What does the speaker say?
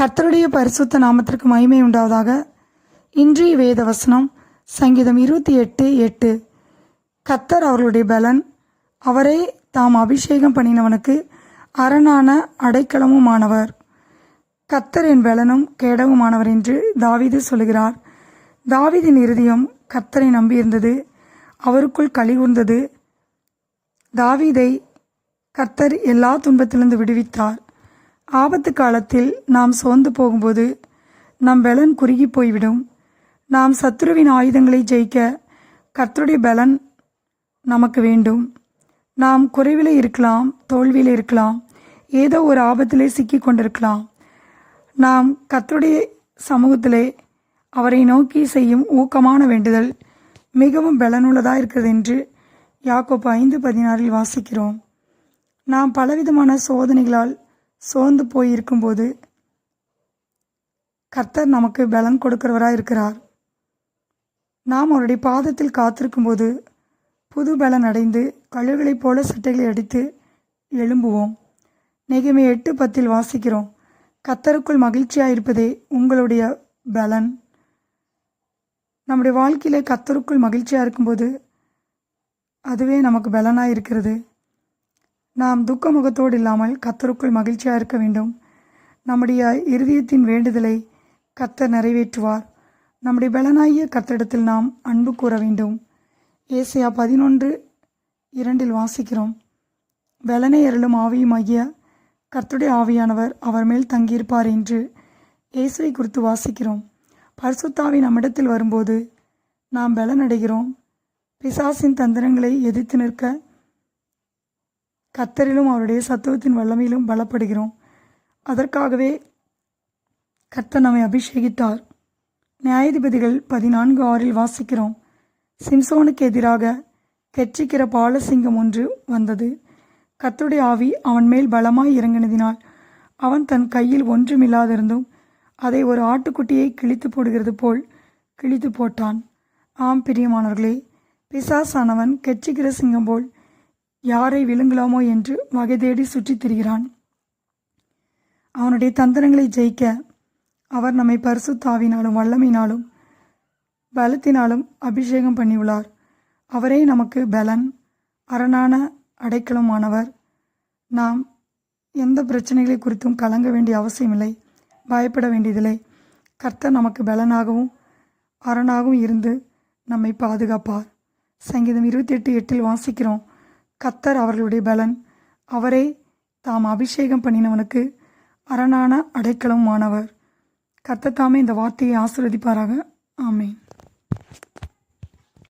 கர்த்தருடைய பரிசுத்த நாமத்திற்கு மகிமை உண்டாவதாக. இன்றைய வேத வசனம் சங்கீதம் இருபத்தி எட்டு எட்டு. கத்தர் அவர்களுடைய பலன் அவரே தாம் அபிஷேகம் பண்ணினவனுக்கு அரணான அடைக்கலமுமானவர். கத்தர் என் பலனும் கேடவுமானவர் என்று தாவீது சொல்கிறார் தாவீதின் இருதயம் கத்தரை நம்பியிருந்தது அவருக்குள் கலிகூர்ந்தது தாவீதை கத்தர் எல்லா துன்பத்திலிருந்து விடுவித்தார். ஆபத்து காலத்தில் நாம் சோர்ந்து போகும்போது நம் பலன் குறுகி போய்விடும். நாம் சத்துருவின் ஆயுதங்களை ஜெயிக்க கர்த்தருடைய பலன் நமக்கு வேண்டும். நாம் குறைவில் இருக்கலாம் தோல்வியில் இருக்கலாம் ஏதோ ஒரு ஆபத்திலே சிக்கி கொண்டிருக்கலாம். நாம் கர்த்தருடைய சமூகத்திலே அவரை நோக்கி செய்யும் ஊக்கமான வேண்டுதல் மிகவும் பலனுள்ளதாக இருக்கிறது என்று யாக்கோப்பு ஐந்து பதினாறில் வாசிக்கிறோம். நாம் பலவிதமான சோதனைகளால் சோர்ந்து போய் இருக்கும்போது கர்த்தர் நமக்கு பலன் கொடுக்கிறவராக இருக்கிறார் நாம் அவருடைய பாதத்தில் காத்திருக்கும்போது புது பலன் அடைந்து கழுகுகளைப் போல சட்டைகளை அடித்து எழும்புவோம். நெகிமை எட்டு பத்தில் வாசிக்கிறோம். கத்தருக்குள் மகிழ்ச்சியாக இருப்பதே உங்களுடைய பலன். நம்முடைய வாழ்க்கையில் கத்தருக்குள் மகிழ்ச்சியாக இருக்கும்போது அதுவே நமக்கு பலனாக இருக்கிறது நாம் துக்க முகத்தோடு இல்லாமல் கத்தருக்குள் மகிழ்ச்சியாக இருக்க வேண்டும். நம்முடைய இருதயத்தின் வேண்டுதலை கத்தர் நிறைவேற்றுவார். நம்முடைய பலனாகிய கத்தரிடத்தில் நாம் அன்பு கூற வேண்டும். ஏசியா பதினொன்று இரண்டில் வாசிக்கிறோம். பலனை அருளும் ஆவியுமாகிய கர்த்துடைய ஆவியானவர் அவர் மேல் தங்கியிருப்பார் என்று இயேசுவை குறித்து வாசிக்கிறோம். பரிசுத்தாவி நம்மிடத்தில் வரும்போது நாம் பலனடைகிறோம். பிசாசின் தந்திரங்களை எதிர்த்து நிற்க கத்தரிலும் அவருடைய சத்துவத்தின் வல்லமையிலும் பலப்படுகிறோம். அதற்காகவே கர்த்தர் நம்மை அபிஷேகித்தார். நியாயாதிபதிகள் பதினான்கு ஆறில் வாசிக்கிறோம். சிம்சோனுக்கு எதிராக கெச்சிக்கிற பாலசிங்கம் ஒன்று வந்தது. கத்துடைய ஆவி அவன் மேல் பலமாய் இறங்கினதினால் அவன் தன் கையில் ஒன்றுமில்லாதிருந்தும் அதை ஒரு ஆட்டுக்குட்டியை கிழித்து போடுகிறது போல் கிழித்து போட்டான். ஆம் பிரியமானவர்களே பிசாசானவன் கெச்சிக்கிற சிங்கம் போல் யாரை விழுங்கலாமோ என்று வகை தேடி சுற்றித் திரிகிறான். அவனுடைய தந்திரங்களை ஜெயிக்க அவர் நம்மை பரிசுத்தாவினாலும் வல்லமையினாலும் பலத்தினாலும் அபிஷேகம் பண்ணியுள்ளார். அவரே நமக்கு பலன் அரணான அடைக்கலமானவர். நாம் எந்த பிரச்சனைகளை குறித்தும் கலங்க வேண்டிய அவசியமில்லை பயப்பட வேண்டியதில்லை. கர்த்தர் நமக்கு பலனாகவும் அரணாகவும் இருந்து நம்மை பாதுகாப்பார். சங்கீதம் இருபத்தி எட்டு எட்டில் வாசிக்கிறோம். கத்தர் அவர்களுடைய பலன். அவரே தாம் அபிஷேகம் பண்ணினவனுக்கு அரணான அடைக்கலமானவர். கர்த்தர் தாமே இந்த வார்த்தையை ஆசிர்வதிப்பாராக. ஆமேன்.